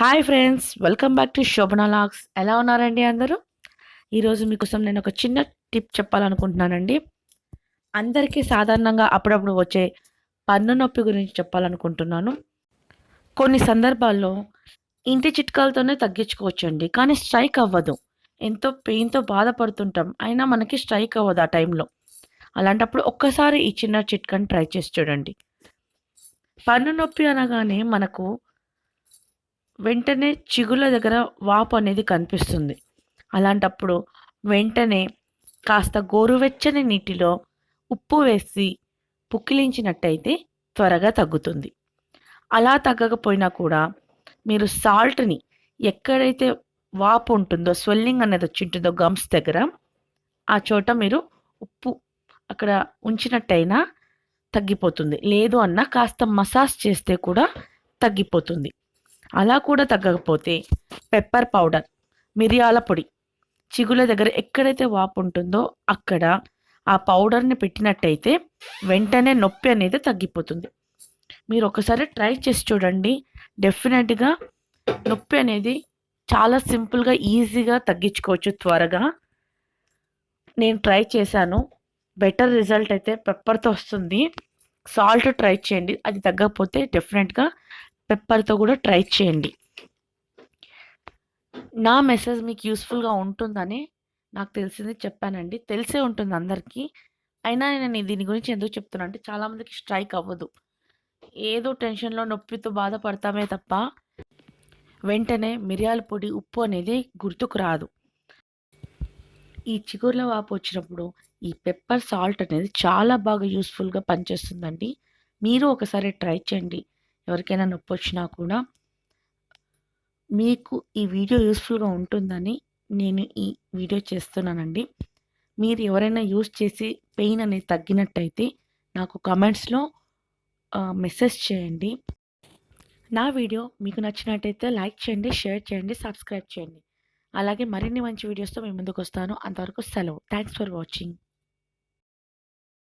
Hi friends welcome back to Shobhana logs ఎలా ఉన్నారండి అందరూ? ఈరోజు మీకోసం నేను ఒక చిన్న టిప్ చెప్పాలనుకుంటున్నానండి. అందరికీ సాధారణంగా అప్పుడప్పుడు వచ్చే పన్ను నొప్పి గురించి చెప్పాలనుకుంటున్నాను. కొన్ని సందర్భాల్లో ఇంటి చిట్కాలతోనే తగ్గించుకోవచ్చండి కానీ స్ట్రైక్ అవ్వదు. ఎంతో పెయిన్తో బాధపడుతుంటాం అయినా మనకి స్ట్రైక్ అవ్వదు ఆ టైంలో. అలాంటప్పుడు ఒక్కసారి ఈ చిన్న చిట్కాని ట్రై చేసి చూడండి. పన్ను నొప్పి అనగానే మనకు వెంటనే చిగుళ్ళ దగ్గర వాపు అనేది కనిపిస్తుంది. అలాంటప్పుడు వెంటనే కాస్త గోరువెచ్చని నీటిలో ఉప్పు వేసి పుక్కిలించినట్టయితే త్వరగా తగ్గుతుంది. అలా తగ్గకపోయినా కూడా మీరు సాల్ట్ని ఎక్కడైతే వాపు ఉంటుందో స్వెల్లింగ్ అనేది వచ్చి ఉంటుందో గమ్స్ దగ్గర ఆ చోట మీరు ఉప్పు అక్కడ ఉంచినట్టయినా తగ్గిపోతుంది. లేదు అన్న కాస్త మసాజ్ చేస్తే కూడా తగ్గిపోతుంది. అలా కూడా తగ్గకపోతే పెప్పర్ పౌడర్ మిరియాల పొడి చిగుల దగ్గర ఎక్కడైతే వాపు ఉంటుందో అక్కడ ఆ పౌడర్ని పెట్టినట్టయితే వెంటనే నొప్పి అనేది తగ్గిపోతుంది. మీరు ఒకసారి ట్రై చేసి చూడండి. డెఫినెట్గా నొప్పి అనేది చాలా సింపుల్గా ఈజీగా తగ్గించుకోవచ్చు త్వరగా. నేను ట్రై చేశాను. బెటర్ రిజల్ట్ అయితే పెప్పర్తో వస్తుంది. సాల్ట్ ట్రై చేయండి. అది తగ్గకపోతే డెఫినెట్గా పెప్పర్తో కూడా ట్రై చేయండి. నా మెసేజ్ మీకు యూస్ఫుల్గా ఉంటుందని నాకు తెలిసింది చెప్పానండి. తెలిసే ఉంటుంది అందరికీ. అయినా నేను దీని గురించి ఎందుకు చెప్తున్నా అంటే చాలామందికి స్ట్రైక్ అవ్వదు. ఏదో టెన్షన్లో నొప్పితో బాధపడతామే తప్ప వెంటనే మిరియాల పొడి ఉప్పు అనేది గుర్తుకు రాదు. ఈ చిగుర్ల వాపు వచ్చినప్పుడు ఈ పెప్పర్ సాల్ట్ అనేది చాలా బాగా యూస్ఫుల్గా పనిచేస్తుందండి. మీరు ఒకసారి ట్రై చేయండి. ఎవరికైనా నొప్పి వచ్చినా కూడా మీకు ఈ వీడియో యూస్ఫుల్గా ఉంటుందని నేను ఈ వీడియో చేస్తున్నానండి. మీరు ఎవరైనా యూస్ చేసి పెయిన్ అనేది తగ్గినట్టయితే నాకు కమెంట్స్లో మెసేజ్ చేయండి. నా వీడియో మీకు నచ్చినట్టయితే లైక్ చేయండి షేర్ చేయండి సబ్స్క్రైబ్ చేయండి. అలాగే మరిన్ని మంచి వీడియోస్తో మేము ముందుకు వస్తాను. అంతవరకు సెలవు. Thanks for watching.